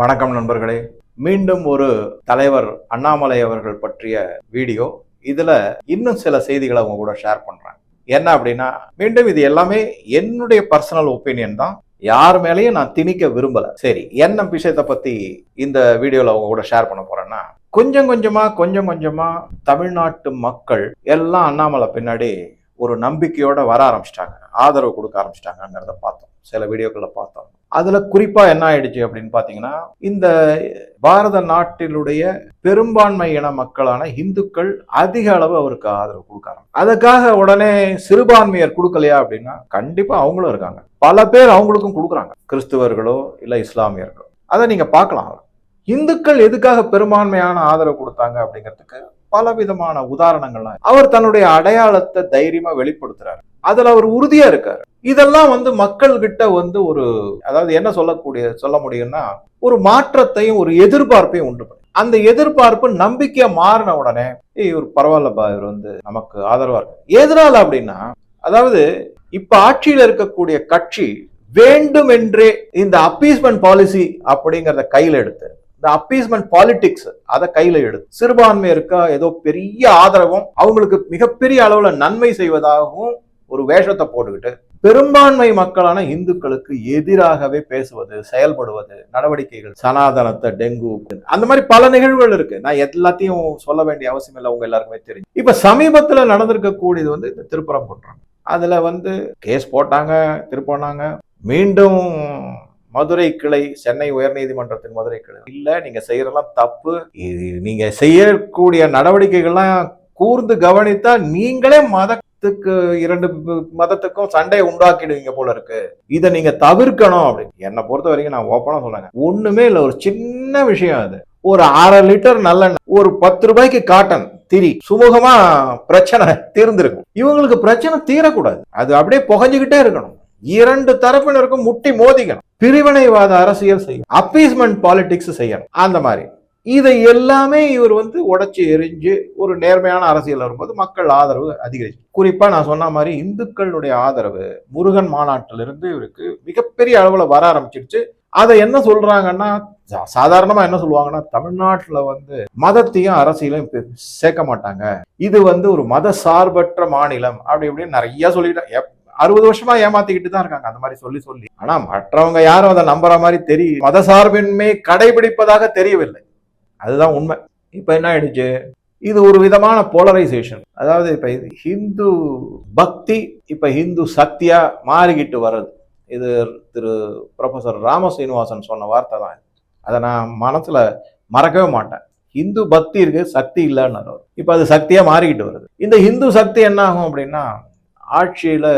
வணக்கம் நண்பர்களே. மீண்டும் ஒரு தலைவர் அண்ணாமலை அவர்கள் பற்றிய வீடியோ. இதுல இன்னும் சில செய்திகளை அவங்க கூட ஷேர் பண்றேன். என்ன அப்படின்னா மீண்டும் இது எல்லாமே என்னுடைய பர்சனல் ஒப்பீனியன் தான். யார் மேலேயும் நான் திணிக்க விரும்பல. சரி என்ன விஷயத்தை பத்தி இந்த வீடியோல அவங்க கூட ஷேர் பண்ண போறேன்னா கொஞ்சம் கொஞ்சமா கொஞ்சம் கொஞ்சமா தமிழ்நாட்டு மக்கள் எல்லாம் அண்ணாமலை பின்னாடி ஒரு நம்பிக்கையோட வர ஆரம்பிச்சிட்டாங்க. ஆதரவு கொடுக்க ஆரம்பிச்சிட்டாங்கிறத பார்த்தோம். சில வீடியோக்களை பார்த்தோம். அதுல குறிப்பா என்ன ஆயிடுச்சு அப்படின்னு பாத்தீங்கன்னா இந்த பாரத நாட்டிலுடைய பெரும்பான்மை இன மக்களான இந்துக்கள் அதிக அளவு அவருக்கு ஆதரவு கொடுக்காங்க அதுக்காக உடனே சிறுபான்மையர் கொடுக்கலையா அப்படின்னா கண்டிப்பா அவங்களும் இருக்காங்க. பல பேர் அவங்களுக்கும் கொடுக்குறாங்க. கிறிஸ்துவர்களோ இல்ல இஸ்லாமியர்களோ. அதை நீங்க பார்க்கலாம். இந்துக்கள் எதுக்காக பெரும்பான்மையான ஆதரவு கொடுத்தாங்க அப்படிங்கிறதுக்கு பல விதமான உதாரணங்கள்லாம் அவர் தன்னுடைய அடையாளத்தை தைரியமா வெளிப்படுத்துறாரு. அதுல அவர் உறுதியா இருக்காரு. இதெல்லாம் வந்து மக்கள் கிட்ட வந்து ஒரு அதாவது என்ன சொல்லக்கூடிய சொல்ல முடியும்னா ஒரு மாற்றத்தையும் ஒரு எதிர்பார்ப்பையும் உண்டு பண்ணி. அந்த எதிர்பார்ப்பு நம்பிக்கையா மாறின உடனே இவர் பரவாயில்லப்பா இவர் வந்து நமக்கு ஆதரவா இருக்கு. எதனால அப்படின்னா அதாவது இப்ப ஆட்சியில இருக்கக்கூடிய கட்சி வேண்டும் என்றே இந்த அப்பீஸ்மெண்ட் பாலிசி அப்படிங்கிறத கையில எடுத்து இந்த அப்பீஸ்மெண்ட் பாலிடிக்ஸ் அதை கையில எடுத்து சிறுபான்மையருக்கா ஏதோ பெரிய ஆதரவும் அவங்களுக்கு மிகப்பெரிய அளவுல நன்மை செய்வதாகவும் ஒரு வேஷத்தை போட்டுக்கிட்டு பெரும்பான்மை மக்களான இந்துக்களுக்கு எதிராகவே பேசுவது செயல்படுவது நடவடிக்கைகள் சனாதனத்தை டெங்கு அந்த மாதிரி பல நிகழ்வுகள் இருக்கு. நான் எல்லாத்தையும் சொல்ல வேண்டிய அவசியம் இல்லை உங்க எல்லாருக்குமே தெரியும். இப்ப சமீபத்துல நடந்திருக்க கூடியது வந்து இந்த திருப்புறம் குற்றம் அதுல வந்து கேஸ் போட்டாங்க திருப்பினாங்க மீண்டும் மதுரை கிளை சென்னை உயர்நீதிமன்றத்தின் மதுரை கிளை. இல்லை நீங்க செய்யறதெல்லாம் தப்பு. இது நீங்கள் செய்யக்கூடிய நடவடிக்கைகள்லாம் கூர்ந்து கவனித்தா நீங்களே மதத்துக்கு இரண்டு மதத்துக்கும் சண்டையை உண்டாக்கிடுவீங்க போல இருக்கு. இதை நீங்க தவிர்க்கணும் அப்படின்னு. என்னை பொறுத்த வரைக்கும் நான் ஓப்பனா சொல்லுங்க ஒண்ணுமே இல்லை ஒரு சின்ன விஷயம் அது. ஒரு அரை லிட்டர் நல்லெண்ணெய் ஒரு பத்து ரூபாய்க்கு காட்டன் திரி. சுமூகமா பிரச்சனை தீர்ந்திருக்கும். இவங்களுக்கு பிரச்சனை தீரக்கூடாது. அது அப்படியே புகஞ்சுக்கிட்டே இருக்கணும். இரண்டு தரப்பினருக்கும் முட்டி மோதிக்கணும். பிரிவினைவாத அரசியல் செய்யணும். அப்பீஸ்மெண்ட் பாலிடிக்ஸ் செய்யணும். அந்த மாதிரி. இதை எல்லாமே இவர் வந்து உடச்சி எரிஞ்சு ஒரு நேர்மையான அரசியல் வரும்போது மக்கள் ஆதரவு அதிகரிச்சு. குறிப்பா நான் சொன்ன மாதிரி இந்துக்களுடைய ஆதரவு முருகன் மாநாட்டிலிருந்து இவருக்கு மிகப்பெரிய அளவுல வர ஆரம்பிச்சிருச்சு. அதை என்ன சொல்றாங்கன்னா சாதாரணமா என்ன சொல்லுவாங்கன்னா தமிழ்நாட்டுல வந்து மதத்தையும் அரசியலையும் சேர்க்க மாட்டாங்க. இது வந்து ஒரு மத சார்பற்ற மாநிலம். அப்படி இப்படின்னு நிறைய சொல்லிட்டாங்க அறுபது வருஷமா ஏமாத்திக்கிட்டு தான் இருக்காங்க. அந்த மாதிரி சொல்லி சொல்லி. ஆனா மற்றவங்க யாரும் அதை நம்புற மாதிரி தெரியும் மத சார்பின்மை கடைபிடிப்பதாக தெரியவில்லை. அதுதான் உண்மை. இப்ப என்ன ஆயிடுச்சு? இது ஒரு விதமான போலரைசேஷன் அதாவது இப்ப இது ஹிந்து பக்தி இப்ப ஹிந்து சக்தியா மாறிக்கிட்டு வர்றது. இது திரு ப்ரொஃபசர் ராம சீனிவாசன் சொன்ன வார்த்தை தான் அதை நான் மனசுல மறக்கவே மாட்டேன். இந்து பக்தி இருக்கு சக்தி இல்லைன்னு இப்ப அது சக்தியா மாறிக்கிட்டு வருது. இந்த ஹிந்து சக்தி என்ன ஆகும் அப்படின்னா ஆட்சியில்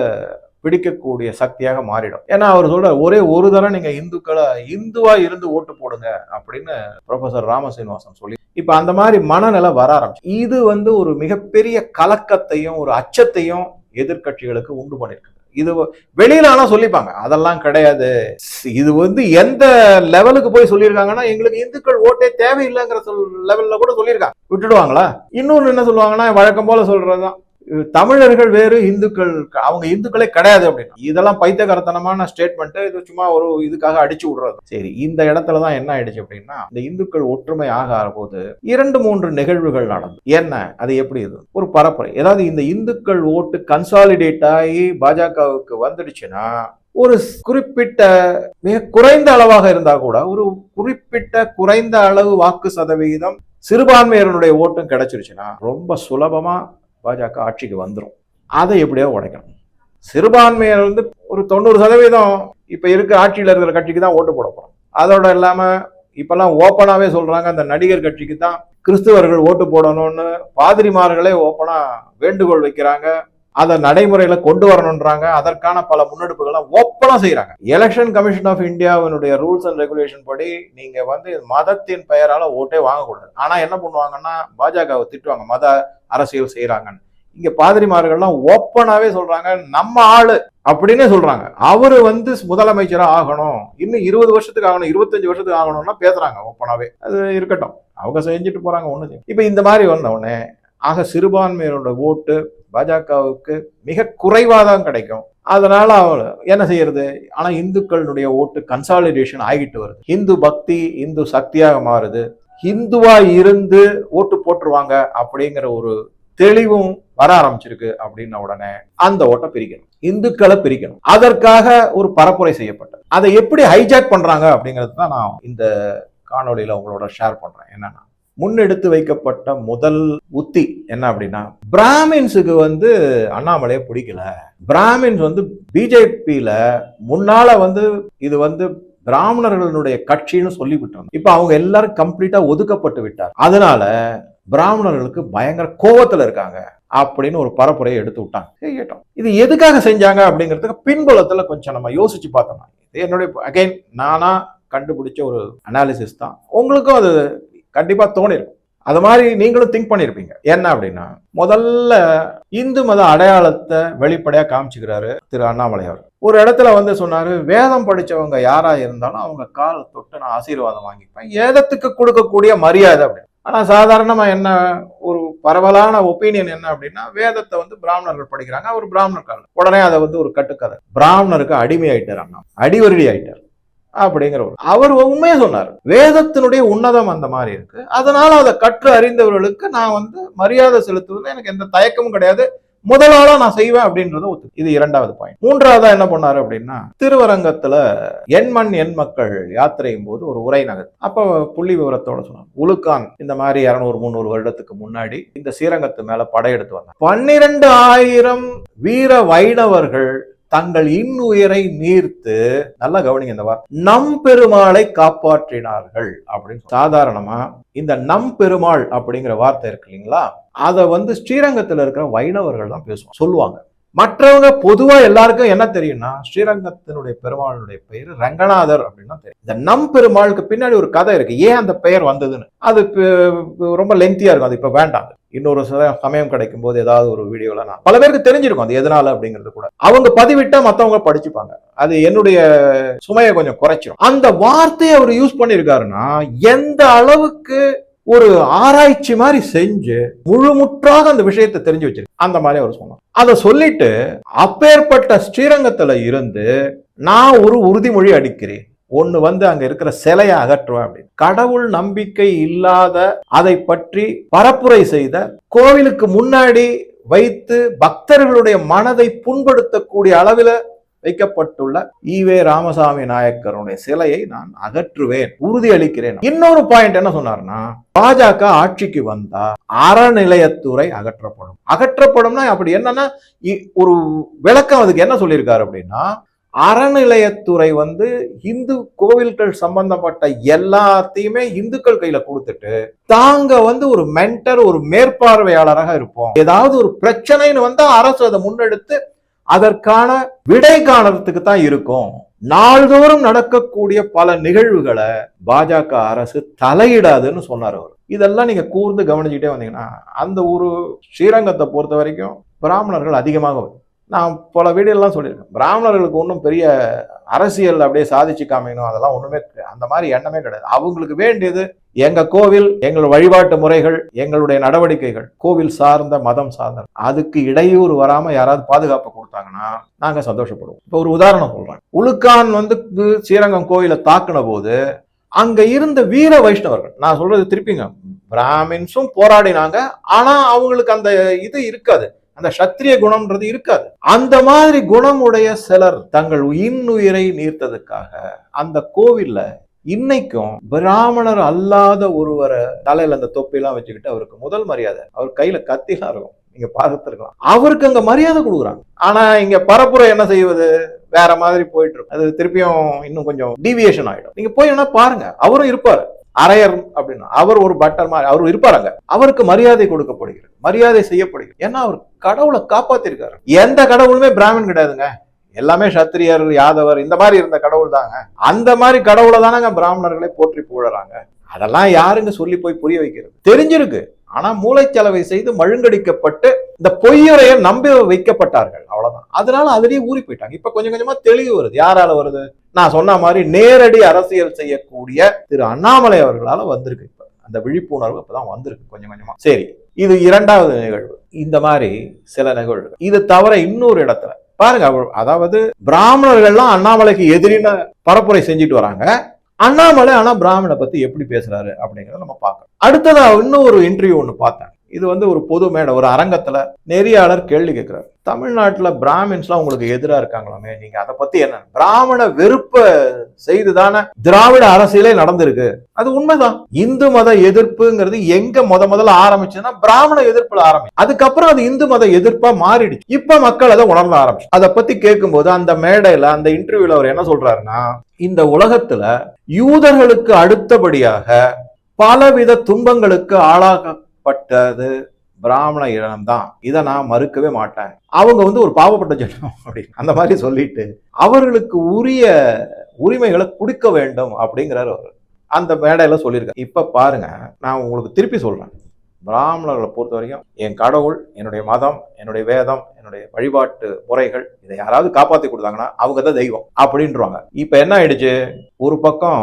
பிடிக்கக்கூடிய சக்தியாக மாறிடும். ஏன்னா அவர் சொல்ற ஒரே ஒரு தரம் நீங்க இந்துக்களை இந்துவா இருந்து ஓட்டு போடுங்க அப்படின்னு ப்ரொஃபசர் ராமசீனிவாசன் சொல்லி இப்ப அந்த மாதிரி மனநிலை வர ஆரம்பிச்சு. இது வந்து ஒரு மிகப்பெரிய கலக்கத்தையும் ஒரு அச்சத்தையும் எதிர்கட்சிகளுக்கு உண்டு பண்ணிருக்கு. இது வெளியில ஆனா சொல்லிப்பாங்க அதெல்லாம் கிடையாது. இது வந்து எந்த லெவலுக்கு போய் சொல்லியிருக்காங்கன்னா எங்களுக்கு இந்துக்கள் ஓட்டே தேவையில்லைங்கிற சொல் லெவல்ல கூட சொல்லியிருக்காங்க. விட்டுடுவாங்களா? இன்னொன்னு என்ன சொல்லுவாங்கன்னா வழக்கம் போல சொல்றதுதான். தமிழர்கள் வேறு இந்துக்கள் அவங்க இந்துக்களே கிடையாது அப்படின்னு. இதெல்லாம் பைத்தியகரத்தனமான ஸ்டேட்மெண்ட் இது சும்மா ஒரு இதுக்காக அடிச்சு விடுறது. சரி இந்த இடத்துல தான் என்ன ஆயிடுச்சு அப்படின்னா இந்த இந்துக்கள் ஒற்றுமை ஆக போது இரண்டு மூன்று நிகழ்வுகள் நடந்தது. என்ன? அது எப்படி இது ஒரு பரப்புரை. ஏதாவது இந்த இந்துக்கள் ஓட்டு கன்சாலிடேட் ஆகி பாஜகவுக்கு வந்துடுச்சுன்னா ஒரு குறிப்பிட்ட மிக குறைந்த அளவாக இருந்தா கூட ஒரு குறிப்பிட்ட குறைந்த அளவு வாக்கு சதவிகிதம் சிறுபான்மையினருடைய ஓட்டும் கிடைச்சிருச்சுன்னா ரொம்ப சுலபமா பாஜக ஆட்சிக்கு வந்துடும் அதை எப்படியோ உடைக்கணும். சிறுபான்மையர் வந்து ஒரு தொண்ணூறு சதவீதம் இப்போ இருக்க ஆட்சியில் இருக்கிற கட்சிக்கு தான் ஓட்டு போட போகிறோம் அதோட இல்லாமல் இப்போல்லாம் ஓப்பனாகவே சொல்கிறாங்க அந்த நடிகர் கட்சிக்கு தான் கிறிஸ்துவர்கள் ஓட்டு போடணும்னு பாதிரிமார்களே ஓப்பனாக வேண்டுகோள் வைக்கிறாங்க. அதை நடைமுறையில் கொண்டு வரணுன்றாங்க அதற்கான பல முன்னெடுப்புகளை ஓப்பனாக செய்கிறாங்க எலெக்ஷன் கமிஷன் ஆஃப் இந்தியாவினுடைய ரூல்ஸ் அண்ட் ரெகுலேஷன் படி நீங்கள் வந்து மதத்தின் பெயரால் ஓட்டே வாங்கக்கூடாது. ஆனால் என்ன பண்ணுவாங்கன்னா பாஜகவை திட்டுவாங்க. மத அரசியல் செய்கிறாங்கன்னு இங்கே பாதிரிமார்கள்லாம் ஓப்பனாகவே சொல்கிறாங்க நம்ம ஆள் அப்படின்னே சொல்கிறாங்க அவர் வந்து முதலமைச்சராக ஆகணும். இன்னும் இருபது வருஷத்துக்கு ஆகணும் இருபத்தஞ்சு வருஷத்துக்கு ஆகணும்னா பேசுகிறாங்க ஓப்பனாகவே அது இருக்கட்டும். அவங்க செஞ்சுட்டு போகிறாங்க ஒன்று இப்போ இந்த மாதிரி வந்த உடனே ஆக சிறுபான்மையினோட ஓட்டு பாஜகவுக்கு மிக குறைவாக தான் கிடைக்கும். அதனால அவள் என்ன செய்யறது? ஆனா இந்துக்களுடைய ஓட்டு கன்சாலிடேஷன் ஆகிட்டு வருது. இந்து பக்தி இந்து சக்தியாக மாறுது. இந்துவா இருந்து ஓட்டு போட்டுருவாங்க அப்படிங்கிற ஒரு தெளிவும் வர ஆரம்பிச்சிருக்கு அப்படின்ன உடனே அந்த ஓட்டை பிரிக்கணும். இந்துக்களை பிரிக்கணும். அதற்காக ஒரு பரப்புரை செய்யப்பட்டது. அதை எப்படி ஹைஜாக் பண்றாங்க அப்படிங்கிறது தான் நான் இந்த காணொலியில உங்களோட ஷேர் பண்றேன். என்னன்னா முன்னெடுத்து வைக்கப்பட்ட முதல் உத்தி என்ன அப்படின்னா பிராமின்ஸுக்கு வந்து அண்ணாமலையை பிடிக்கல. பிராமின்ஸ் வந்து பிஜேபியில முன்னால வந்து இது வந்து பிராமணர்களுடைய கட்சின்னு சொல்லிவிட்டாங்க. இப்போ அவங்க எல்லாரும் கம்ப்ளீட்டா ஒதுக்கப்பட்டு விட்டார் அதனால பிராமணர்களுக்கு பயங்கர கோவத்தில் இருக்காங்க அப்படின்னு ஒரு பரப்புரையை எடுத்து விட்டாங்க. கேட்டோம். இது எதுக்காக செஞ்சாங்க அப்படிங்கிறதுக்கு பின்புலத்தில் கொஞ்சம் நம்ம யோசிச்சு பார்த்தோம். இது என்னுடைய அகைன் நானா கண்டுபிடிச்ச ஒரு அனாலிசிஸ் தான். உங்களுக்கும் அது கண்டிப்பா தோணிருக்கும் அது மாதிரி நீங்களும் திங்க் பண்ணியிருப்பீங்க என்ன அப்படின்னா முதல்ல இந்து மத அடையாளத்தை வெளிப்படையாக காமிச்சுக்கிறாரு திரு அண்ணாமலை அவர். ஒரு இடத்துல வந்து சொன்னாரு வேதம் படிச்சவங்க யாராக இருந்தாலும் அவங்க கால் தொட்டு நான் ஆசீர்வாதம் வாங்கிப்பேன். ஏதத்துக்கு கொடுக்கக்கூடிய மரியாதை அப்படின்னு ஆனால் சாதாரணமாக என்ன ஒரு பரவலான ஒப்பீனியன் என்ன அப்படின்னா வேதத்தை வந்து பிராமணர்கள் படிக்கிறாங்க. அவர் பிராமணர் கால உடனே அதை வந்து ஒரு கட்டுக்கதை. பிராமணருக்கு அடிமை ஆயிட்டார் அண்ணா. அடிவருடி ஆயிட்டார். அப்படிங்கிற ஒரு அவர் உண்மையா சொன்னார். வேதத்தினுடைய உன்னதம் அந்த மாதிரி இருக்கு. அதனால அதை கற்று அறிந்தவர்களுக்கு நான் வந்து மரியாதை செலுத்துவதில் எனக்கு எந்த தயக்கமும் கிடையாது. முதலாளா நான் செய்வேன் அப்படின்றத ஒத்து இது இரண்டாவது பாயிண்ட் மூன்றாவதா என்ன பண்ணாரு அப்படின்னா திருவரங்கத்துல எண்மண் எண் மக்கள் யாத்திரையும் போது ஒரு உரை நகர் அப்ப புள்ளி விவரத்தோட சொன்னாங்க. உலுக்கான் இந்த மாதிரி இருநூறு முந்நூறு வருடத்துக்கு முன்னாடி இந்த ஸ்ரீரங்கத்து மேல படையெடுத்து வந்தாங்க. பன்னிரண்டு ஆயிரம் வீர வைணவர்கள் தங்கள் இன்னுயிரை நீர்த்து நல்லா கவனிங்க இந்த வார்த்தை. நம் பெருமாளை காப்பாற்றினார்கள் அப்படின்னு சாதாரணமா இந்த நம் பெருமாள் அப்படிங்கிற வார்த்தை இருக்கு இல்லைங்களா? அதை வந்து ஸ்ரீரங்கத்துல இருக்கிற வைணவர்கள் தான் பேசுவாங்க சொல்லுவாங்க. மற்றவங்க பொதுவா எல்லாருக்கும் என்ன தெரியும்னா ஸ்ரீரங்கத்தினுடைய பெருமாளுடைய பெயர் ரங்கநாதர் அப்படின்னா தெரியும். இந்த நம் பெருமாளுக்கு பின்னாடி ஒரு கதை இருக்கு. ஏன் அந்த பெயர் வந்ததுன்னு? அது ரொம்ப லென்த்தியா இருக்கும். அது இப்ப வேண்டாம். இன்னொரு சில சமயம் கிடைக்கும் போது ஏதாவது ஒரு வீடியோல நான் பல பேருக்கு தெரிஞ்சிருக்கும் அது எதனால அப்படிங்கிறது கூட. அவங்க பதிவிட்டா மத்தவங்க படிச்சுப்பாங்க. அது என்னுடைய சுமையை கொஞ்சம் குறைச்சிடும் அந்த வார்த்தையை அவர் யூஸ் பண்ணியிருக்காருன்னா எந்த அளவுக்கு ஒரு ஆராய்ச்சி மாதிரி செஞ்சு முழுமுற்றாக அந்த விஷயத்தை தெரிஞ்சு வச்சிருக்கு அந்த மாதிரி அவர் சொன்னார். அதை சொல்லிட்டு அப்பேற்பட்ட ஸ்ரீரங்கத்துல இருந்து நான் ஒரு உறுதிமொழி அடிக்கிறேன். ஒன்று வந்து அங்க இருக்கிற சிலையை அகற்றுவேன் அப்படின்னு. கடவுள் நம்பிக்கை இல்லாத அதை பற்றி பரப்புரை செய்த கோவிலுக்கு முன்னாடி வைத்து பக்தர்களுடைய மனதை புண்படுத்தக்கூடிய அளவில் வைக்கப்பட்டுள்ள ஈவே ராமசாமி நாயக்கருடைய சிலையை நான் அகற்றுவேன் உறுதி அளிக்கிறேன் இன்னொரு பாயிண்ட் என்ன சொன்னார்னா பாஜக ஆட்சிக்கு வந்தா அறநிலையத்துறை அகற்றப்படும். அகற்றப்படும்னா அப்படி என்னன்னா இ- ஒரு விளக்கம் அதுக்கு என்ன சொல்லியிருக்காரு அப்படின்னா அறநிலையத்துறை வந்து இந்து கோவில்கள் சம்பந்தப்பட்ட எல்லாத்தையுமே இந்துக்கள் கையில கொடுத்துட்டு தாங்க வந்து ஒரு மென்டர் ஒரு மேற்பார்வையாளராக இருப்போம். ஏதாவது ஒரு பிரச்சனைன்னு வந்தா அரசு அதை முன்னெடுத்து அதற்கான விடை காணறதுக்கு தான் இருக்கும் நாள்தோறும் நடக்கக்கூடிய பல நிகழ்வுகளை பாஜக அரசு தலையிடாதுன்னு சொன்னார் அவர் இதெல்லாம் நீங்க கூர்ந்து கவனிச்சுட்டே வந்தீங்கன்னா அந்த ஒரு ஸ்ரீரங்கத்தை பொறுத்த வரைக்கும் பிராமணர்கள் அதிகமாக வரும். நான் பல வீடியோலாம் சொல்லியிருக்கேன். பிராமணர்களுக்கு ஒன்றும் பெரிய அரசியல் அப்படியே சாதிச்சு காமிக்கணும் அதெல்லாம் ஒன்றுமே கிடையாது. அந்த மாதிரி எண்ணமே கிடையாது. அவங்களுக்கு வேண்டியது எங்க கோவில் எங்கள் வழிபாட்டு முறைகள் எங்களுடைய நடவடிக்கைகள். கோவில் சார்ந்த மதம் சார்ந்த. அதுக்கு இடையூறு வராம யாராவது பாதுகாப்பு கொடுத்தாங்கன்னா நாங்க சந்தோஷப்படுவோம். இப்போ ஒரு உதாரணம் சொல்றேன். உலுக்கான் வந்து ஸ்ரீரங்கம் கோயிலை தாக்குன போது அங்க இருந்த வீர வைஷ்ணவர்கள் நான் சொல்றது திருப்பிங்க பிராமின்ஸும் போராடினாங்க. ஆனா அவங்களுக்கு அந்த இது இருக்காது. அந்த சத்திரிய குணம்ன்றது இருக்காது. அந்த மாதிரி குணமுடைய சிலர் தங்கள் இன்னுயிரை நீர்த்ததுக்காக அந்த கோவில்ல இன்னைக்கும் பிராமணர் அல்லாத ஒருவரை தலையில அந்த தொப்பிலாம் வச்சுக்கிட்டு அவருக்கு முதல் மரியாதை அவர் கையில கத்திலாம் இருக்கும். நீங்க பார்த்துருக்கலாம். அவருக்கு அங்க மரியாதை கொடுக்குறாங்க. ஆனா இங்க பரப்புரை என்ன செய்வது? வேற மாதிரி போயிட்டு இருக்கும். அது திருப்பியும் இன்னும் கொஞ்சம் டீவியேஷன் ஆயிடும். நீங்க போய் வேணா பாருங்க. அவரும் இருப்பாரு. அரையர் அப்படின்னா அவர் ஒரு பட்டர் மாதிரி அவர் இருப்பாருங்க. அவருக்கு மரியாதை கொடுக்கப்படுகிறது. மரியாதை செய்யப்படுகிறது. ஏன்னா அவர் கடவுளை காப்பாத்திருக்காரு. எந்த கடவுளுமே பிராமின் கிடையாதுங்க. எல்லாமே சத்திரியர் யாதவர் இந்த மாதிரி இருந்த கடவுள் தாங்க. அந்த மாதிரி கடவுளை தானங்க பிராமணர்களை போற்றி புகழறாங்க. அதெல்லாம் யாருங்க சொல்லி போய் புரிய வைக்கிறது? தெரிஞ்சிருக்கு. ஆனா மூளைச்சலவை செய்து மழுங்கடிக்கப்பட்டு இந்த பொய்யுரையை நம்பி வைக்கப்பட்டார்கள். அவ்வளவுதான். அதனால அதுலயே ஊறி போயிட்டாங்க. இப்ப கொஞ்சம் கொஞ்சமா தெளிவு வருது. யாரால வருது? நான் சொன்ன மாதிரி நேரடி அரசியல் செய்யக்கூடிய திரு அண்ணாமலை அவர்களால வந்திருக்கு இப்ப. அந்த விழிப்புணர்வு இப்பதான் வந்திருக்கு கொஞ்சம் கொஞ்சமா. சரி இது இரண்டாவது நிகழ்வு. இந்த மாதிரி சில நிகழ்வு இது தவிர இன்னொரு இடத்துல. பாருங்க அதாவது பிராமணர்கள்லாம் அண்ணாமலைக்கு எதிரின பரப்புரை செஞ்சுட்டு வராங்க. அண்ணாமலை ஆனா பிராமண பத்தி எப்படி பேசுறாரு அப்படிங்கறத நம்ம பார்க்கணும். அடுத்ததா இன்னும் ஒரு இன்டர்வியூ ஒன்று பார்த்தேன். இது வந்து ஒரு பொது மேடை ஒரு அரங்கத்துல நெறியாளர் கேள்வி கேட்குறார். தமிழ்நாட்டுல பிராமின்ஸ்லாம் உங்களுக்கு எதிரா இருக்காங்களாமே? நீங்க அதை பத்தி என்ன? பிராமண வெறுப்ப செய்துதானே திராவிட அரசியலே நடந்திருக்கு. அது உண்மைதான். இந்து மத எதிர்ப்புங்கிறது எங்க முத முதல்ல ஆரம்பிச்சுன்னா பிராமண எதிர்ப்புல ஆரம்பிச்சு. அதுக்கப்புறம் அது இந்து மத எதிர்ப்பா மாறிடுச்சு. இப்ப மக்கள் அதை உணர்ந்த ஆரம்பிச்சு. அதை பத்தி கேட்கும்போது அந்த மேடையில அந்த இன்டர்வியூல அவர் என்ன சொல்றாருன்னா இந்த உலகத்துல யூதர்களுக்கு அடுத்தபடியாக பலவித துன்பங்களுக்கு ஆளாக பட்டது பிராமண இனம்தான். இதை நான் மறுக்கவே மாட்டேன். அவங்க வந்து ஒரு பாவப்பட்ட ஜனம் அப்படி. அந்த மாதிரி சொல்லிட்டு அவர்களுக்கு உரிய உரிமைகளை கொடுக்க வேண்டும் அப்படிங்கிறாரு அவர். அந்த மேடையில் சொல்லியிருக்காரு. இப்போ பாருங்க நான் உங்களுக்கு திருப்பி சொல்கிறேன் பிராமணர்களை பொறுத்த வரைக்கும் என் கடவுள் என்னுடைய மதம் என்னுடைய வேதம் என்னுடைய வழிபாட்டு முறைகள் இதை யாராவது காப்பாற்றி கொடுத்தாங்கன்னா அவங்க தான் தெய்வம் அப்படின்றவாங்க. இப்போ என்ன ஆயிடுச்சு? ஒரு பக்கம்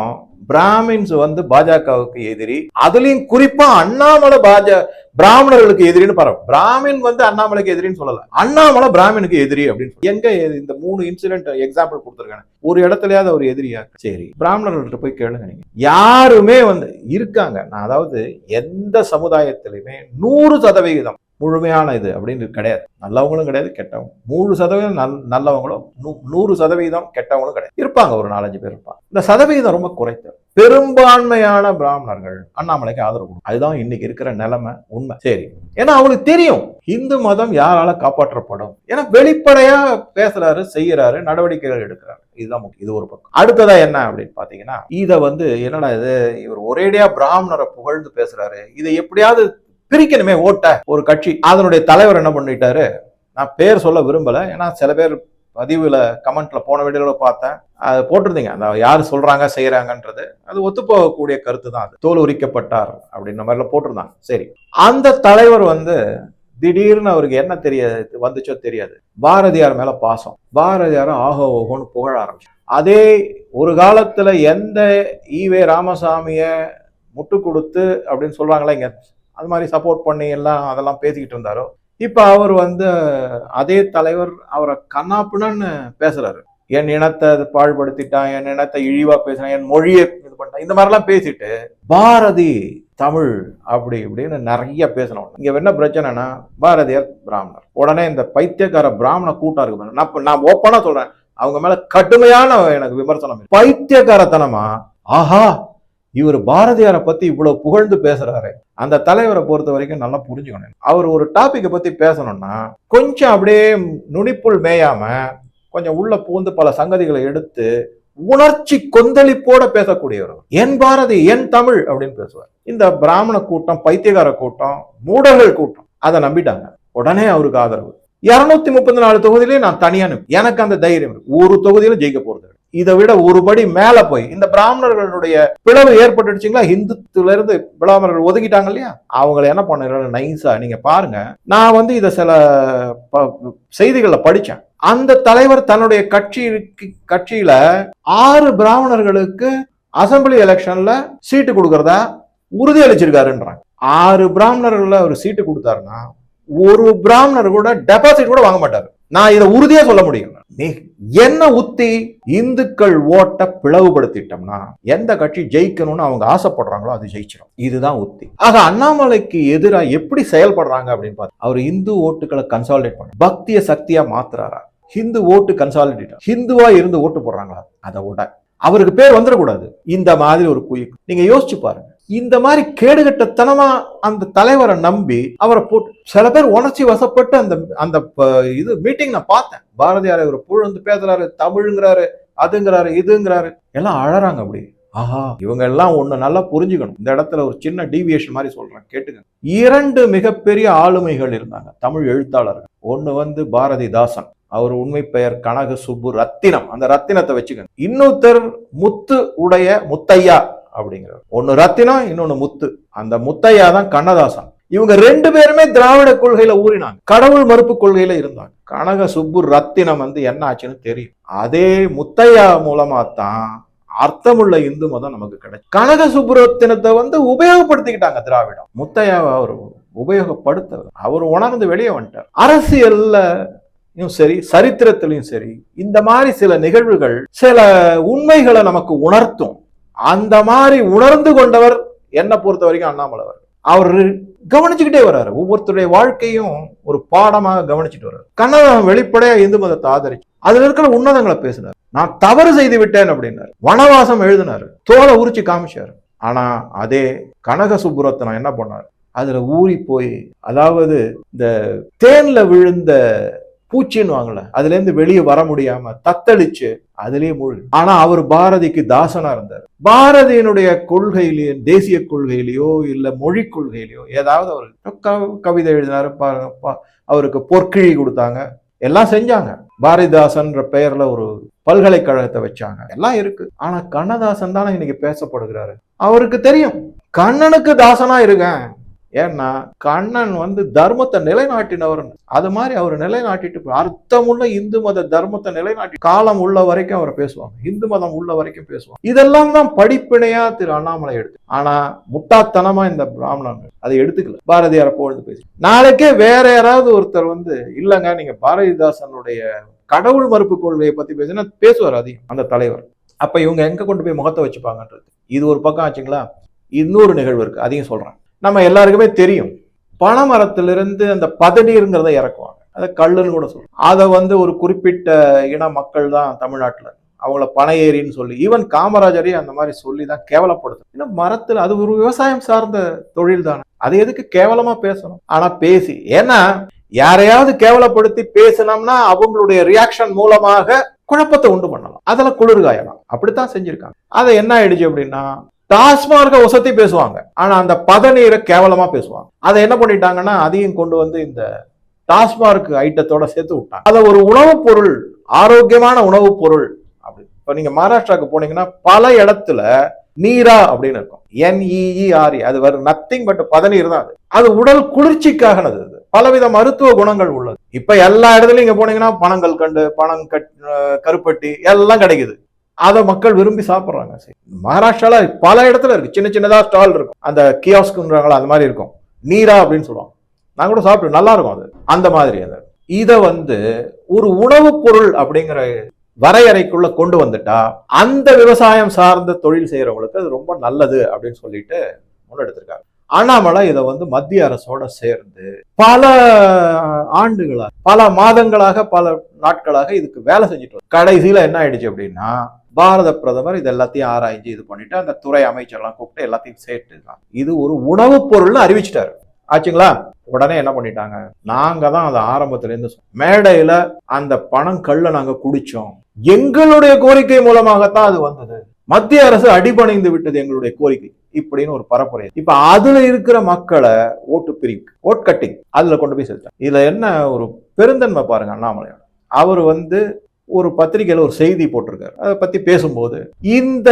பிராமின்ஸ் வந்து பாஜகவுக்கு எதிரி அதுலயும் குறிப்பா அண்ணாமலை பாஜ பிராமணர்களுக்கு எதிரின்னு பரவ பிராமின் வந்து அண்ணாமலைக்கு எதிரின்னு சொல்லல. அண்ணாமலை பிராமினுக்கு எதிரி அப்படின்னு எங்க இந்த மூணு இன்சிடென்ட் எக்ஸாம்பிள் கொடுத்துருக்காங்க. ஒரு இடத்துலயாவது அவர் எதிரியா? சரி பிராமணர்கள்ட்ட போய் கேளுங்க நீங்க. யாருமே வந்து இருக்காங்க. நான் அதாவது எந்த சமுதாயத்திலுமே நூறு சதவிகிதம் முழுமையான இது அப்படின்னு கிடையாது. நல்லவங்களும் கிடையாது கெட்டவங்க. மூணு சதவீதம் நல் நல்லவங்களும் நூ- நூறு சதவீதம் கெட்டவங்களும் கிடையாது. இருப்பாங்க ஒரு நாலஞ்சு பேர் இருப்பாங்க. இந்த சதவீதம் ரொம்ப குறைத்து பெரும்பான்மையான பிராமணர்கள் அண்ணாமலைக்கு ஆதரவு கொடுக்கும். அதுதான் இன்னைக்கு இருக்கிற நிலைமை உண்மை. சரி. ஏன்னா அவங்களுக்கு தெரியும் இந்து மதம் யாரால காப்பாற்றப்படும். ஏன்னா வெளிப்படையா பேசுறாரு செய்யறாரு நடவடிக்கைகள் எடுக்கிறாரு. இதுதான் முக்கியம். இது ஒரு பக்கம். அடுத்ததா என்ன அப்படின்னு பாத்தீங்கன்னா இதை வந்து என்னடா இது இவர் ஒரேடியா பிராமணரை புகழ்ந்து பேசுறாரு. இதை எப்படியாவது பிரிக்கணுமே ஓட்ட ஒரு கட்சி. அதனுடைய தலைவர் என்ன பண்ணிட்டாரு? நான் பேர் சொல்ல விரும்பல. ஏன்னா சில பேர் பதிவுல கமெண்ட்ல போன வீடியோல பார்த்தேன். அது போட்டிருந்தீங்க. அந்த யார் சொல்றாங்க செய்யறாங்கன்றது அது ஒத்துப்போகக்கூடிய கருத்து தான் அது. தோல் உரிக்கப்பட்டார் அப்படின்ற மாதிரிலாம் போட்டிருந்தாங்க. சரி. அந்த தலைவர் வந்து திடீர்னு அவருக்கு என்ன தெரிய வந்துச்சோ தெரியாது. பாரதியார் மேல பாசம். பாரதியார் ஆகோ ஓகோன்னு புகழ ஆரம்பிச்சு. அதே ஒரு காலத்துல எந்த ஈவே ராமசாமிய முட்டு கொடுத்து அப்படின்னு சொல்றாங்களா இங்க? அது மாதிரி சப்போர்ட் பண்ணி எல்லாம் அதெல்லாம் பேசிக்கிட்டு இருந்தாரோ? இப்போ அவர் வந்து அதே தலைவர் அவரை கண்ணாப்புன்னு பேசுறாரு. என் இனத்தை பாழ்படுத்திட்டான் என் இனத்தை இழிவா பேசினான் என் மொழியை இது பண்ணிட்டான். இந்த மாதிரிலாம் பேசிட்டு பாரதி தமிழ் அப்படி இப்படின்னு நிறைய பேசணும் இங்க என்ன பிரச்சனைனா பாரதியார் பிராமணர். உடனே இந்த பைத்தியக்கார பிராமண கூட்டம் இருக்கு நான் நான் ஓப்பனா சொல்றேன். அவங்க மேல கடுமையான எனக்கு விமர்சனம் பைத்தியக்காரத்தனமா? ஆஹா! இவர் பாரதியாரை பத்தி இவ்வளவு புகழ்ந்து பேசுறாரு. அந்த தலைவரை பொறுத்த வரைக்கும் நல்லா புரிஞ்சுக்கணும். அவர் ஒரு டாபிக்கை பத்தி பேசணும்னா கொஞ்சம் அப்படியே நுனிப்புள் மேயாம கொஞ்சம் உள்ள பூந்து பல சங்கதிகளை எடுத்து உணர்ச்சி கொந்தளிப்போட பேசக்கூடியவர் என் பாரதி என் தமிழ் அப்படின்னு பேசுவார். இந்த பிராமண கூட்டம் பைத்தியகார கூட்டம் மூடர்கள் கூட்டம் அதை நம்பிட்டாங்க. உடனே அவருக்கு ஆதரவு. இருநூத்தி முப்பத்தி நாலு தொகுதியிலே நான் தனியா எனக்கு அந்த தைரியம் ஒரு தொகுதியில ஜெயிக்க போறது இதை விட ஒரு படி மேல போய் இந்த பிராமணர்களுடைய பிளவு ஏற்பட்டுச்சுங்களா இந்துத்துல இருந்து பிராமணர்கள் ஒதுக்கிட்டாங்க இல்லையா? அவங்களை என்ன பண்ணுறாங்க நைஸா நீங்க பாருங்க. நான் வந்து இதை சில ப- செய்திகள்ல படிச்சேன் அந்த தலைவர் தன்னுடைய கட்சிக்கு கட்சியில ஆறு பிராமணர்களுக்கு அசெம்பிளி எலெக்ஷன்ல சீட்டு கொடுக்கறதா உறுதி அளிச்சிருக்காருன்றாங்க. ஆறு பிராமணர்கள்ல அவர் சீட்டு கொடுத்தாருன்னா ஒரு பிராமணர் கூட டெபாசிட் கூட வாங்க மாட்டாரு. நான் இதை உறுதியா சொல்ல முடியும். நீ என்ன உத்தி இந்துக்கள் ஓட்ட பிளவுபடுத்திட்டோம்னா எந்த கட்சி ஜெயிக்கணும்னு அவங்க ஆசைப்படுறாங்களோ அது ஜெயிச்சிடும் இதுதான் உத்தி. ஆக அண்ணாமலைக்கு எதிராக எப்படி செயல்படுறாங்க அப்படின்னு பார்த்து அவர் இந்து ஓட்டுகளை கன்சாலிடேட் பண்ண பக்திய சக்தியா மாத்துறாரா? ஹிந்து ஓட்டு கன்சாலிடேட் ஹிந்துவா இருந்து ஓட்டு போடுறாங்களா? அதை விட. அவருக்கு பேர் வந்துடக்கூடாது. இந்த மாதிரி ஒரு குயில் நீங்க யோசிச்சு பாருங்க. இந்த மாதிரி கேடுகட்டத்தனமா அந்த தலைவரை நம்பி அவரை போட்டு சில பேர் உணர்ச்சி வசப்பட்டு அந்த அந்த ப- இது மீட்டிங் நான் பார்த்தேன். பாரதியார் இவர் புழுந்து பேசுறாரு தமிழுங்கிறாரு அதுங்கிறாரு இதுங்கிறாரு. எல்லாம் அழறாங்க அப்படி. ஆஹா இவங்க எல்லாம் ஒண்ணு நல்லா புரிஞ்சுக்கணும். இந்த இடத்துல ஒரு சின்ன டீவியேஷன் மாதிரி சொல்றேன் கேட்டுங்க இரண்டு மிகப்பெரிய ஆளுமைகள் இருந்தாங்க தமிழ் எழுத்தாளர்கள். ஒண்ணு வந்து பாரதிதாசன். அவர் உண்மை பெயர் கனக சுப்பு ரத்தினம் அந்த ரத்தினத்தை வச்சுக்கோங்க. இன்னொருத்தர் முத்து உடைய முத்தையா. அப்படிங்கிறார் ஒன்னு ரத்தினம் இன்னொன்னு முத்து. அந்த முத்தையா தான் கண்ணதாசன். இவங்க ரெண்டு பேருமே திராவிட கொள்கையில ஊறினாங்க. கடவுள் மறுப்பு கொள்கையில இருந்தாங்க. கனக சுப்பு ரத்தினம் வந்து என்ன ஆச்சுன்னு தெரியும். அதே முத்தையா மூலமா தான் அர்த்தமுள்ள இந்து மதம் நமக்கு கிடைக்கும் கனக சுப்புரத்தினத்தை வந்து உபயோகப்படுத்திக்கிட்டாங்க திராவிடம். முத்தையாவை அவர் உபயோகப்படுத்தவர் அவர் உணர்ந்து வெளியே வந்துட்டார். அரசியல்ல சரி சரித்திரத்திலையும் சரி இந்த மாதிரி சில நிகழ்வுகள் சில உண்மைகளை நமக்கு உணர்த்தும். அந்த மாதிரி உணர்ந்து கொண்டவர் என்னை பொறுத்த வரைக்கும் அண்ணாமலை அவர் அவர் கவனிச்சுக்கிட்டே வர்றாரு. ஒவ்வொருத்தருடைய வாழ்க்கையும் ஒரு பாடமாக கவனிச்சுட்டு வர்றாரு. கண்ணதாசன் வெளிப்படையா இந்து மதத்தை ஆதரிச்சு அதுல இருக்கிற உன்னதங்களை பேசினார். நான் தவறு செய்து விட்டேன் அப்படின்னாரு. வனவாசம் எழுதினாரு. தோலை உரிச்சு காமிச்சாரு. ஆனா அதே கனக சுப்புரத்தனம் என்ன பண்ணார்? அதுல ஊறி போய் அதாவது இந்த தேன்ல விழுந்த பூச்சின்னு வாங்கல. அதுல இருந்து வெளியே வர முடியாம தத்தளிச்சு அதுலயே மூழ்கி. ஆனா அவர் பாரதிக்கு தாசனா இருந்தார். பாரதியினுடைய கொள்கையிலேயோ தேசிய கொள்கையிலேயோ இல்ல மொழி கொள்கையிலேயோ ஏதாவது அவர் கவிதை எழுதினாரு பா- அவருக்கு பொற்கிழி கொடுத்தாங்க. எல்லாம் செஞ்சாங்க. பாரதிதாசன்ற பெயர்ல ஒரு பல்கலைக்கழகத்தை வச்சாங்க. எல்லாம் இருக்கு. ஆனா கண்ணதாசன் தானே இன்னைக்கு பேசப்படுகிறாரு. அவருக்கு தெரியும். கண்ணனுக்கு தாசனா இருக்கேன் ஏன்னா கண்ணன் வந்து தர்மத்தை நிலைநாட்டினவர் அது மாதிரி அவர் நிலைநாட்டிட்டு அர்த்தமுள்ள இந்து மத தர்மத்தை நிலைநாட்டி காலம் உள்ள வரைக்கும் அவர் பேசுவாங்க. இந்து மதம் உள்ள வரைக்கும் பேசுவாங்க. இதெல்லாம் தான் படிப்பினையா திரு அண்ணாமலை எடுத்து. ஆனா முட்டாத்தனமா இந்த பிராமணர்கள் அதை எடுத்துக்கல. பாரதியார பொழுது பேசி. நாளைக்கே வேற யாராவது ஒருத்தர் வந்து இல்லைங்க நீங்க பாரதிதாசனுடைய கடவுள் மறுப்பு கொள்கையை பத்தி பேசினா பேசுவார் அதிகம். அந்த தலைவர். அப்ப இவங்க எங்க கொண்டு போய் முகத்தை வச்சுப்பாங்கன்றது? இது ஒரு பக்கம் ஆச்சுங்களா? இன்னொரு நிகழ்வு இருக்கு. அதையும் சொல்றேன். நம்ம எல்லாருக்குமே தெரியும். பனைமரத்திலிருந்து அந்த பதடிங்கிறத இறக்குவாங்க. அதை கல்லுன்னு கூட சொல்லுவோம் அதை வந்து ஒரு குறிப்பிட்ட இன மக்கள் தான் தமிழ்நாட்டில். அவங்கள பனையேறின்னு சொல்லி ஈவன் காமராஜரே அந்த மாதிரி சொல்லி தான் கேவலப்படுது ஏன்னா மரத்தில் அது ஒரு விவசாயம் சார்ந்த தொழில் தானே. அது எதுக்கு கேவலமா பேசணும்? ஆனா பேசி ஏன்னா யாரையாவது கேவலப்படுத்தி பேசினோம்னா அவங்களுடைய ரியாக்ஷன் மூலமாக குழப்பத்தை உண்டு பண்ணலாம். அதில் குளிர்காயலாம். அப்படித்தான் செஞ்சிருக்காங்க. அதை என்ன ஆயிடுச்சு அப்படின்னா டாஸ்மார்க்க உசத்தி பேசுவாங்க. ஆனா அந்த பதநீரை கேவலமா பேசுவாங்க. அதை என்ன பண்ணிட்டாங்கன்னா அதையும் கொண்டு வந்து இந்த டாஸ்மார்க் ஐட்டத்தோட சேர்த்து விட்டாங்க. அதை ஒரு உணவுப் பொருள் ஆரோக்கியமான உணவுப் பொருள் அப்படி இப்போ நீங்க மகாராஷ்டிராவுக்கு போனீங்கன்னா பல இடத்துல நீரா அப்படின்னு இருக்கும். என்இஇஆர்இ அது வரும் நத்திங் பட் பதநீர் தான் அது. அது உடல் குளிர்ச்சிக்காகனது அது. பலவித மருத்துவ குணங்கள் உள்ளது. இப்ப எல்லா இடத்துலயும் இங்க போனீங்கன்னா பனங்கள் கண்டு பனம் கட் கருப்பட்டி எல்லாம் கிடைக்குது. அதை மக்கள் விரும்பி சாப்பிட்றாங்க. சரி. மகாராஷ்டிராவில் பல இடத்துல இருக்கு. சின்ன சின்னதாக ஸ்டால் இருக்கும். அந்த கியாஸ்க்குன்றாங்களா அந்த மாதிரி இருக்கும். நீரா அப்படின்னு சொல்லுவாங்க. நான் கூட சாப்பிட்டு நல்லா இருக்கும் அது. அந்த மாதிரி அது. இதை வந்து ஒரு உணவுப் பொருள் அப்படிங்கிற வரையறைக்குள்ள கொண்டு வந்துட்டா அந்த விவசாயம் சார்ந்த தொழில் செய்யறவங்களுக்கு அது ரொம்ப நல்லது அப்படின்னு சொல்லிட்டு முன்னெடுத்திருக்காங்க அண்ணாமலை இதை வந்து மத்திய அரசோட சேர்ந்து பல ஆண்டுகளாக பல மாதங்களாக பல நாட்களாக இதுக்கு வேலை செஞ்சுட்டு கடைசியில் என்ன ஆயிடுச்சு அப்படின்னா பாரத பிரதமர் இது எல்லாத்தையும் ஆராய்ஞ்சு இது பண்ணிட்டு அந்த துறை அமைச்சர்லாம் கூப்பிட்டு எல்லாத்தையும் சேர்த்து இது ஒரு உணவுப் பொருள்னு அறிவிச்சிட்டாரு. ஆச்சுங்களா? உடனே என்ன பண்ணிட்டாங்க? நாங்க தான் அதை ஆரம்பத்துல இருந்து மேடையில அந்த பணம் கல்ல நாங்க குடிச்சோம். எங்களுடைய கோரிக்கை மூலமாகத்தான் அது வந்தது. மத்திய அரசு அடிபணிந்து விட்டது எங்களுடைய கோரிக்கை இப்படின்னு ஒரு பரப்புரை. இப்ப அதுல இருக்கிற மக்களை ஓட்டு பிரிவு ஓட் கட்டிங் அதுல கொண்டு போய் செலுத்தாங்க இதுல என்ன ஒரு பெருந்தன்மை பாருங்க அண்ணாமலையோட அவர் வந்து ஒரு பத்திரிகையில் ஒரு செய்தி போட்டிருக்காரு. அதை பற்றி பேசும்போது இந்த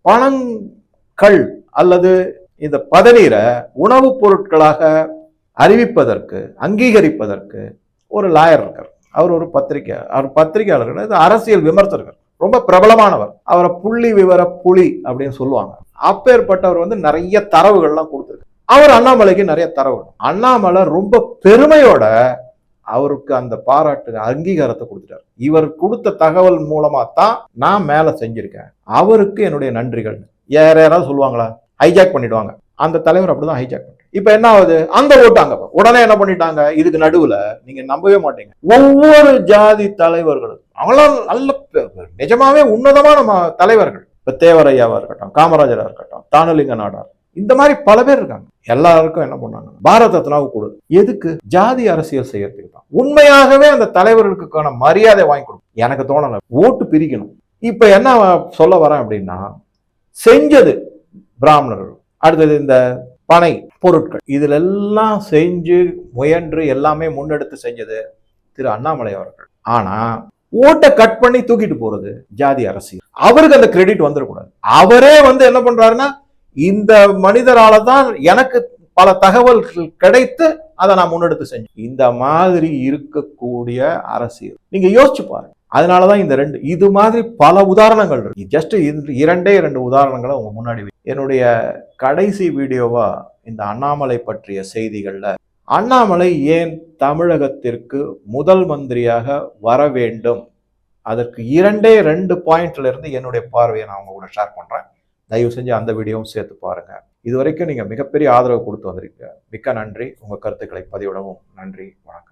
பணங்கள் அல்லது இந்த பதநீரை உணவுப் பொருட்களாக அறிவிப்பதற்கு அங்கீகரிப்பதற்கு ஒரு லாயர் இருக்கார். அவர் ஒரு பத்திரிகை அவர் பத்திரிகையாளர் இது அரசியல் விமர்சகர். ரொம்ப பிரபலமானவர். அவரை புள்ளி விவர புலி அப்படின்னு சொல்லுவாங்க. அப்பேற்பட்டவர் வந்து நிறைய தரவுகள்லாம் கொடுத்துருக்கு அவர் அண்ணாமலைக்கு நிறைய தரவு அண்ணாமலை ரொம்ப பெருமையோட அவருக்கு அந்த பாராட்டு அங்கீகாரத்தை கொடுத்துட்டார். இவர் கொடுத்த தகவல் மூலமா தான் நான் மேலே செஞ்சிருக்கேன். அவருக்கு என்னுடைய நன்றிகள். யார் யாராவது சொல்லுவாங்களா? ஹைஜாக் பண்ணிடுவாங்க. அந்த தலைவர் அப்படிதான் ஹைஜாக் பண்ணி இப்ப என்ன ஆகுது? அந்த ஓட்டாங்க உடனே என்ன பண்ணிட்டாங்க? இதுக்கு நடுவுல நீங்க நம்பவே மாட்டீங்க. ஒவ்வொரு ஜாதி தலைவர்களும் அவங்களாம் நல்ல நிஜமாவே உன்னதமான ம- தலைவர்கள். இப்ப தேவரையாவா இருக்கட்டும் காமராஜரா இருக்கட்டும் தானலிங்க நாடார். இந்த மாதிரி பல பேர் இருக்காங்க. எல்லாருக்கும் என்ன பண்ணாங்க? பாரத ரத்னாவை கொடு. எதுக்கு? ஜாதி அரசியல் செய்யறதுக்கு தான். உண்மையாகவே அந்த தலைவர்களுக்கான மரியாதை வாங்கி கொடுக்கும் எனக்கு தோணல. ஓட்டு பிரிக்கணும். இப்ப என்ன சொல்ல வரேன் அப்படின்னா செஞ்சது பிராமணர்கள். அடுத்தது இந்த பனை பொருட்கள். இதுல எல்லாம் செஞ்சு முயன்று எல்லாமே முன்னெடுத்து செஞ்சது திரு அண்ணாமலை அவர்கள். ஆனா ஓட்டை கட் பண்ணி தூக்கிட்டு போறது ஜாதி அரசியல். அவருக்கு அந்த கிரெடிட் வந்துடக்கூடாது அவரே வந்து என்ன பண்றாருன்னா இந்த மனிதரால தான் எனக்கு பல தகவல்கள் கிடைத்து அதை நான் முன்னெடுத்து செஞ்சேன். இந்த மாதிரி இருக்கக்கூடிய அரசியல். நீங்க யோசிச்சு பாருங்க. அதனாலதான் இந்த ரெண்டு இது மாதிரி பல உதாரணங்கள் இருக்கு. ஜஸ்ட் இரண்டே இரண்டு உதாரணங்களை உங்க முன்னாடி என்னுடைய கடைசி வீடியோவா இந்த அண்ணாமலை பற்றிய செய்திகள்ல அண்ணாமலை ஏன் தமிழகத்திற்கு முதல் மந்திரியாக வர வேண்டும்? அதற்கு இரண்டே ரெண்டு பாயிண்ட்ல இருந்து என்னுடைய பார்வையை நான் உங்க கூட ஷேர் பண்றேன். தயவு செஞ்சு அந்த வீடியோவும் சேர்த்து பாருங்கள் இது வரைக்கும் நீங்கள் மிகப்பெரிய ஆதரவு கொடுத்து வந்திருக்கீங்க. மிக்க நன்றி. உங்கள் கருத்துக்களை பதிவிடவும் நன்றி. வணக்கம்.